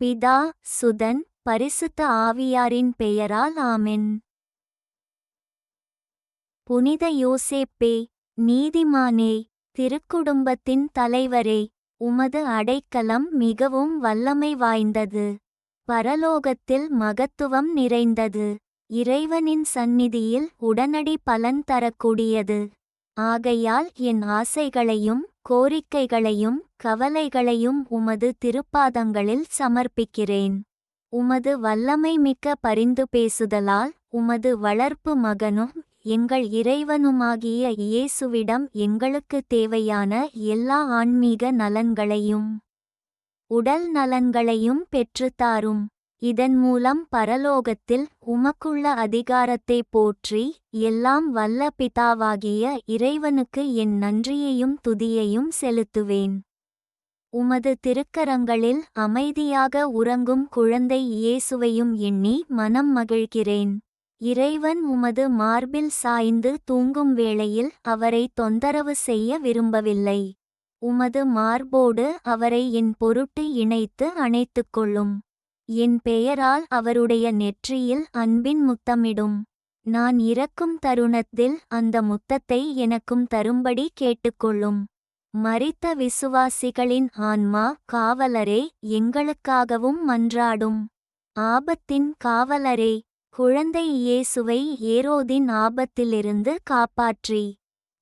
பிதா சுதன் பரிசுத்த ஆவியாரின் பெயரால் ஆமென். புனித யோசேப்பே நீதிமானே திருக்குடும்பத்தின் தலைவரே உமது அடைக்கலம் மிகவும் வல்லமை வாய்ந்தது. பரலோகத்தில் மகத்துவம் நிறைந்தது. இறைவனின் சந்நிதியில் உடனடி பலன் தரக்கூடியது. ஆகையால் என் ஆசைகளையும் கோரிக்கைகளையும் கவலைகளையும் உமது திருப்பாதங்களில் சமர்ப்பிக்கிறேன். உமது வல்லமை மிக்க பரிந்து பேசுதலால் உமது வளர்ப்பு மகனும் எங்கள் இறைவனுமாகிய இயேசுவிடம் எங்களுக்கு தேவையான எல்லா ஆன்மீக நலன்களையும் உடல் நலன்களையும் பெற்றுத்தாரும் இதன் மூலம் பரலோகத்தில் உமக்குள்ள அதிகாரத்தை போற்றி எல்லாம் வல்ல பிதாவாகிய இறைவனுக்கு என் நன்றியையும் துதியையும் செலுத்துவேன். உமது திருக்கரங்களில் அமைதியாக உறங்கும் குழந்தை இயேசுவையும் எண்ணி மனம் மகிழ்கிறேன். இறைவன் உமது மார்பில் சாய்ந்து தூங்கும் வேளையில் அவரை தொந்தரவு செய்ய விரும்பவில்லை. உமது மார்போடு அவரை என் பொருட்டு இணைத்து அணைத்துக்கொள்ளும். என் பெயரால் அவருடைய நெற்றியில் அன்பின் முத்தமிடும். நான் இறக்கும் தருணத்தில் அந்த முத்தத்தை எனக்கும் தரும்படி கேட்டுக்கொள்ளும். மறித்த விசுவாசிகளின் ஆன்மா காவலரே எங்களுக்காகவும் மன்றாடும். ஆபத்தின் காவலரே குழந்தை இயேசுவை ஏரோதின் ஆபத்திலிருந்து காப்பாற்றி.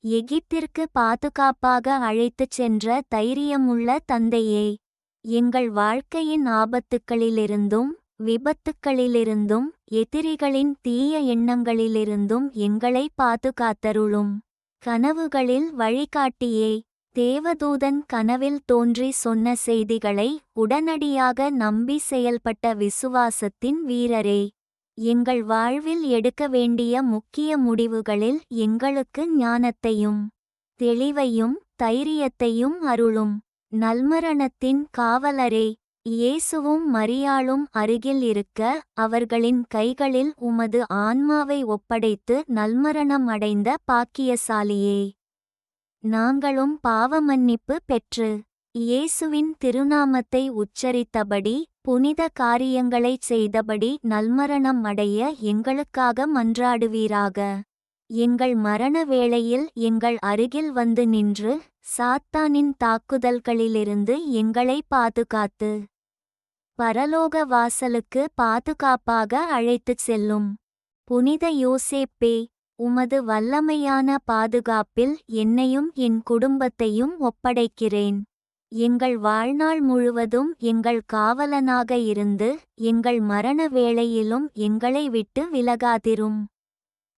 எகிப்திற்கு பாதுகாப்பாக அழைத்துச் சென்ற தைரியமுள்ள தந்தையே எங்கள் வாழ்க்கையின் ஆபத்துக்களிலிருந்தும் விபத்துக்களிலிருந்தும் எதிரிகளின் தீய எண்ணங்களிலிருந்தும் எங்களை பாதுகாத்தருளும். கனவுகளில் வழிகாட்டியே தேவதூதன் கனவில் தோன்றி சொன்ன செய்திகளை உடனடியாக நம்பி செயல்பட்ட விசுவாசத்தின் வீரரே. எங்கள் வாழ்வில் எடுக்க வேண்டிய முக்கிய முடிவுகளில் எங்களுக்கு ஞானத்தையும் தெளிவையும் தைரியத்தையும் அருளும். நல்மரணத்தின் காவலரே இயேசுவும் மரியாளும் அருகில் இருக்க அவர்களின் கைகளில் உமது ஆன்மாவை ஒப்படைத்து நல்மரணம் அடைந்த பாக்கியசாலியே. நாங்களும் பாவமன்னிப்பு பெற்று இயேசுவின் திருநாமத்தை உச்சரித்தபடி புனித காரியங்களைச் செய்தபடி நல்மரணம் அடைய எங்களுக்காக மன்றாடுவீராக. எங்கள் மரண வேளையில் எங்கள் அருகில் வந்து நின்று சாத்தானின் தாக்குதல்களிலிருந்து எங்களை பாதுகாத்து பரலோக வாசலுக்கு பாதுகாப்பாக அழைத்துச் செல்லும். புனித யோசேப்பே உமது வல்லமையான பாதுகாப்பில் என்னையும் என் குடும்பத்தையும் ஒப்படைக்கிறேன். எங்கள் வாழ்நாள் முழுவதும் எங்கள் காவலனாக இருந்து எங்கள் மரண வேளையிலும் எங்களை விட்டு விலகாதிரும்.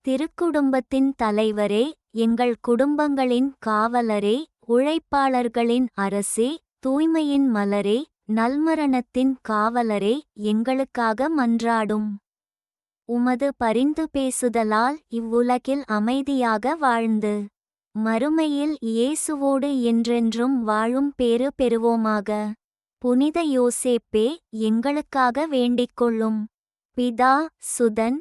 திருக்குடும்பத்தின் தலைவரே எங்கள் குடும்பங்களின் காவலரே உழைப்பாளர்களின் அரசே தூய்மையின் மலரே நல்மரணத்தின் காவலரே எங்களுக்காக மன்றாடும். உமது பரிந்து பேசுதலால் இவ்வுலகில் அமைதியாக வாழ்ந்து மறுமையில் இயேசுவோடு என்றென்றும் வாழும் பேறு பெறுவோமாக. புனித யோசேப்பே எங்களுக்காக வேண்டிக்கொள்ளும் பிதா சுதன்